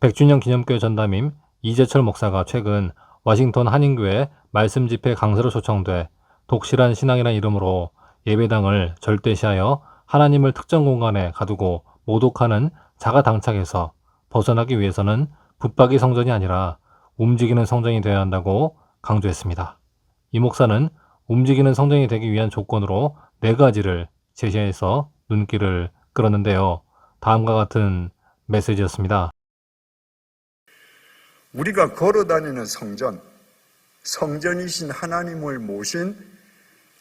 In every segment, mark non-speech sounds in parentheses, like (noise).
100주년 기념교회 전담임 이재철 목사가 최근 워싱턴 한인교회 말씀 집회 강사로 초청돼 독실한 신앙이란 이름으로 예배당을 절대시하여 하나님을 특정 공간에 가두고 모독하는 자가 당착에서 벗어나기 위해서는 붙박이 성전이 아니라 움직이는 성전이 되어야 한다고 강조했습니다. 이 목사는 움직이는 성전이 되기 위한 조건으로 네 가지를 제시해서 눈길을 끌었는데요. 다음과 같은 메시지였습니다. 우리가 걸어 다니는 성전, 성전이신 하나님을 모신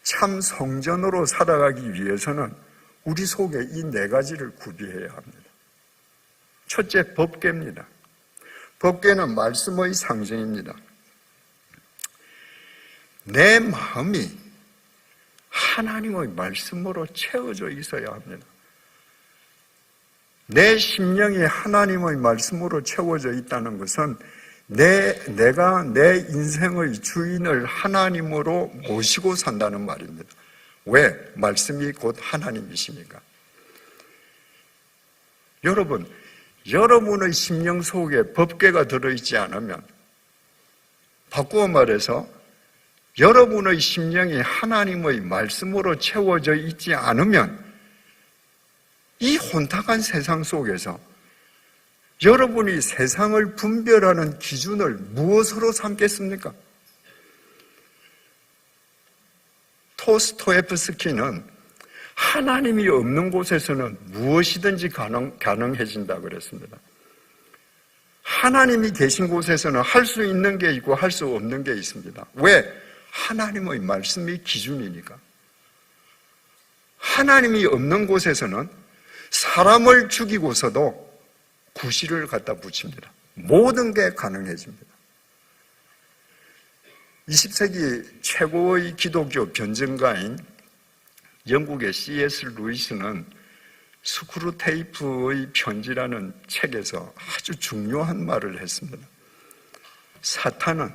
참 성전으로 살아가기 위해서는 우리 속에 이 네 가지를 구비해야 합니다. 첫째, 법계입니다. 법계는 말씀의 상징입니다. 내 마음이 하나님의 말씀으로 채워져 있어야 합니다. 내 심령이 하나님의 말씀으로 채워져 있다는 것은 내, 내가 내 인생의 주인을 하나님으로 모시고 산다는 말입니다. 왜? 말씀이 곧 하나님이시니까. 여러분, 여러분의 심령 속에 법계가 들어있지 않으면, 바꾸어 말해서, 여러분의 심령이 하나님의 말씀으로 채워져 있지 않으면, 이 혼탁한 세상 속에서 여러분이 세상을 분별하는 기준을 무엇으로 삼겠습니까? 토스토에프스키는 하나님이 없는 곳에서는 무엇이든지 가능, 가능해진다 그랬습니다. 하나님이 계신 곳에서는 할 수 있는 게 있고 할 수 없는 게 있습니다. 왜? 하나님의 말씀이 기준이니까. 하나님이 없는 곳에서는 사람을 죽이고서도 구실을 갖다 붙입니다. 모든 게 가능해집니다. 20세기 최고의 기독교 변증가인 영국의 C.S. 루이스는 스크루테이프의 편지라는 책에서 아주 중요한 말을 했습니다. 사탄은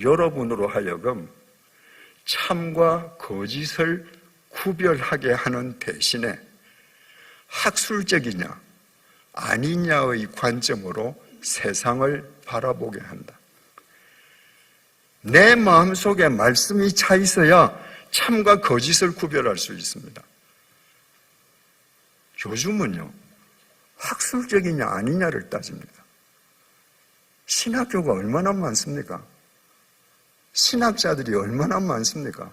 여러분으로 하여금 참과 거짓을 구별하게 하는 대신에 학술적이냐 아니냐의 관점으로 세상을 바라보게 한다. 내 마음속에 말씀이 차 있어야 참과 거짓을 구별할 수 있습니다. 요즘은요, 학술적이냐 아니냐를 따집니다. 신학교가 얼마나 많습니까? 신학자들이 얼마나 많습니까?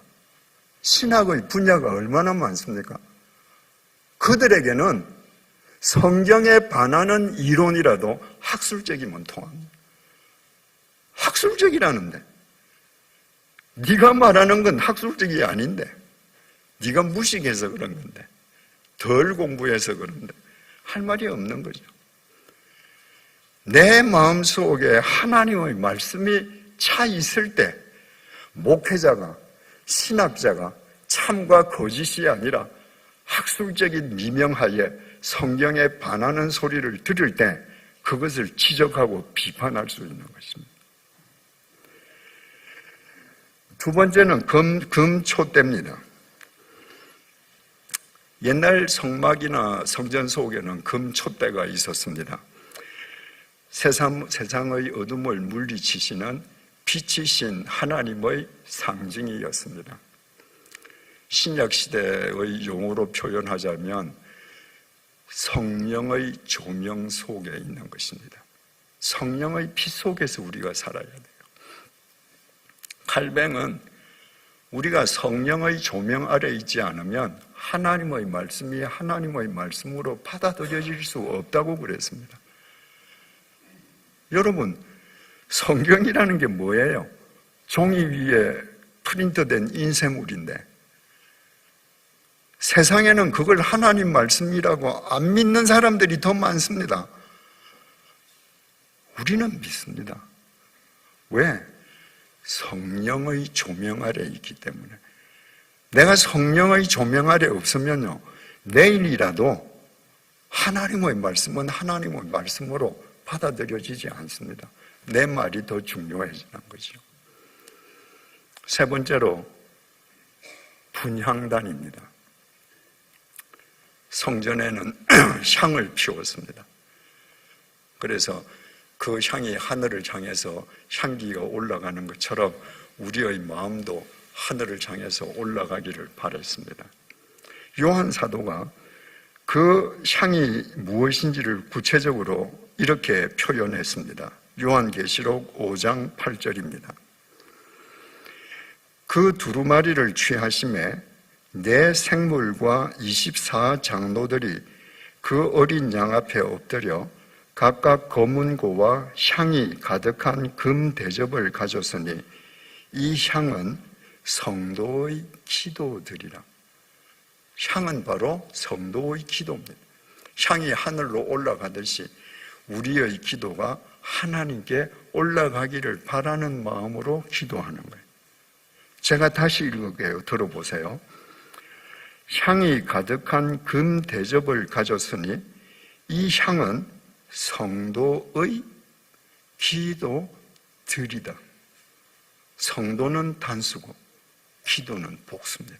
신학의 분야가 얼마나 많습니까? 그들에게는 성경에 반하는 이론이라도 학술적이면 통합니다. 학술적이라는데 네가 말하는 건 학술적이 아닌데 네가 무식해서 그런 건데 덜 공부해서 그런데 할 말이 없는 거죠. 내 마음속에 하나님의 말씀이 차 있을 때 목회자가 신학자가 참과 거짓이 아니라 학술적인 미명하에 성경에 반하는 소리를 들을 때 그것을 지적하고 비판할 수 있는 것입니다. 두 번째는 금, 금초대입니다. 옛날 성막이나 성전 속에는 금초대가 있었습니다. 세상, 세상의 어둠을 물리치시는 빛이신 하나님의 상징이었습니다. 신약시대의 용어로 표현하자면 성령의 조명 속에 있는 것입니다. 성령의 빛 속에서 우리가 살아야 돼요. 칼뱅은 우리가 성령의 조명 아래 있지 않으면 하나님의 말씀이 하나님의 말씀으로 받아들여질 수 없다고 그랬습니다. 여러분, 성경이라는 게 뭐예요? 종이 위에 프린트된 인쇄물인데 세상에는 그걸 하나님 말씀이라고 안 믿는 사람들이 더 많습니다. 우리는 믿습니다. 왜? 성령의 조명 아래 있기 때문에. 내가 성령의 조명 아래 없으면요, 내일이라도 하나님의 말씀은 하나님의 말씀으로 받아들여지지 않습니다. 내 말이 더 중요해지는 거죠. 세 번째로, 분향단입니다. 성전에는 (clears throat) 향을 피웠습니다. 그래서 그 향이 하늘을 향해서 향기가 올라가는 것처럼 우리의 마음도 하늘을 향해서 올라가기를 바랬습니다. 요한 사도가 그 향이 무엇인지를 구체적으로 이렇게 표현했습니다. 요한계시록 5장 8절입니다. 그 두루마리를 취하심에 내 생물과 24장로들이 그 어린 양 앞에 엎드려 각각 검은고와 향이 가득한 금 대접을 가졌으니 이 향은 성도의 기도들이라. 향은 바로 성도의 기도입니다. 향이 하늘로 올라가듯이 우리의 기도가 하나님께 올라가기를 바라는 마음으로 기도하는 거예요. 제가 다시 읽을게요. 들어보세요. 향이 가득한 금 대접을 가졌으니 이 향은 성도의 기도들이다. 성도는 단수고 기도는 복수입니다.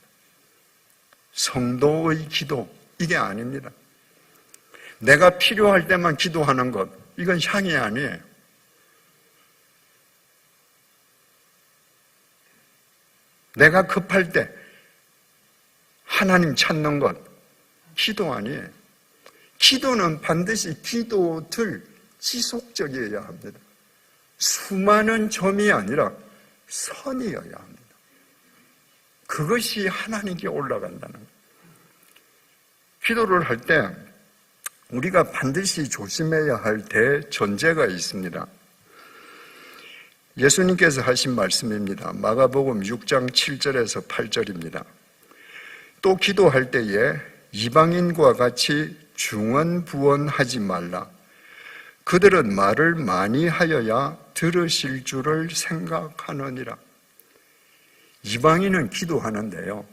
성도의 기도 이게 아닙니다. 내가 필요할 때만 기도하는 것 이건 향이 아니에요. 내가 급할 때 하나님 찾는 것 기도 아니에요. 기도는 반드시 기도들 지속적이어야 합니다. 수많은 점이 아니라 선이어야 합니다. 그것이 하나님께 올라간다는 거예요. 기도를 할 때 우리가 반드시 조심해야 할 대전제가 있습니다. 예수님께서 하신 말씀입니다. 마가복음 6장 7절에서 8절입니다. 또 기도할 때에 이방인과 같이 중언부언하지 말라. 그들은 말을 많이 하여야 들으실 줄을 생각하느니라. 이방인은 기도하는데요.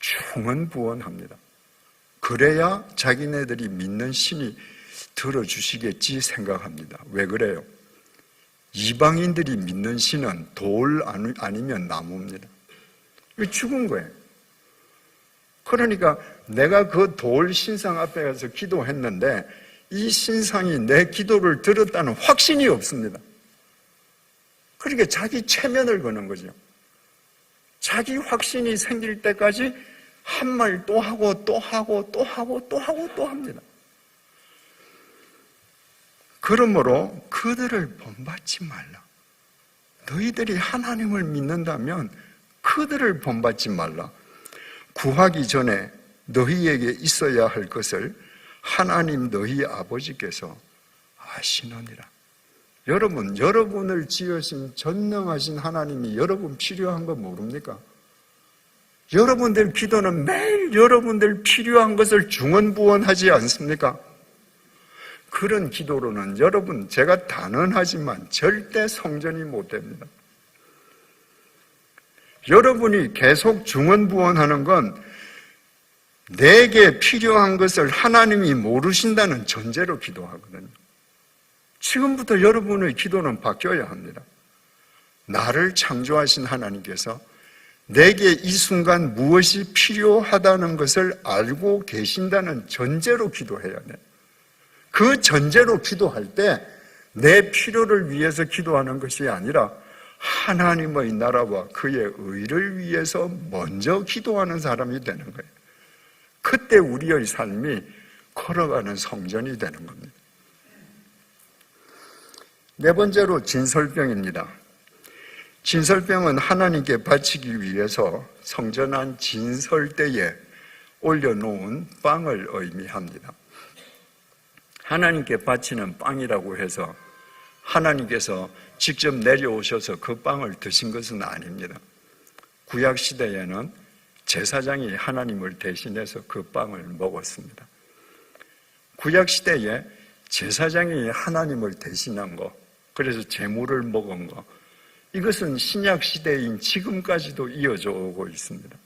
중언부언합니다. 그래야 자기네들이 믿는 신이 들어주시겠지 생각합니다. 왜 그래요? 이방인들이 믿는 신은 돌 아니면 나무입니다. 죽은 거예요. 그러니까 내가 그 돌 신상 앞에 가서 기도했는데 이 신상이 내 기도를 들었다는 확신이 없습니다. 그러니까 자기 체면을 거는 거죠. 자기 확신이 생길 때까지 한 말 또 하고 또 하고 또 하고 또 하고 또 합니다. 그러므로 그들을 본받지 말라. 너희들이 하나님을 믿는다면 그들을 본받지 말라. 구하기 전에 너희에게 있어야 할 것을 하나님 너희 아버지께서 아시느니라. 여러분, 여러분을 지으신 전능하신 하나님이 여러분 필요한 거 모릅니까? 여러분들 기도는 매일 여러분들 필요한 것을 중언부언하지 않습니까? 그런 기도로는 여러분 제가 단언하지만 절대 성전이 못 됩니다. 여러분이 계속 중언부언하는 건 내게 필요한 것을 하나님이 모르신다는 전제로 기도하거든요. 지금부터 여러분의 기도는 바뀌어야 합니다. 나를 창조하신 하나님께서 내게 이 순간 무엇이 필요하다는 것을 알고 계신다는 전제로 기도해야 돼. 그 전제로 기도할 때 내 필요를 위해서 기도하는 것이 아니라 하나님의 나라와 그의 의를 위해서 먼저 기도하는 사람이 되는 거예요. 그때 우리의 삶이 걸어가는 성전이 되는 겁니다. 네 번째로 진설병입니다. 진설병은 하나님께 바치기 위해서 성전한 진설대에 올려놓은 빵을 의미합니다. 하나님께 바치는 빵이라고 해서 하나님께서 직접 내려오셔서 그 빵을 드신 것은 아닙니다. 구약 시대에는 제사장이 하나님을 대신해서 그 빵을 먹었습니다. 구약 시대에 제사장이 하나님을 대신한 거, 그래서 제물을 먹은 거, 이것은 신약 시대인 지금까지도 이어져 오고 있습니다.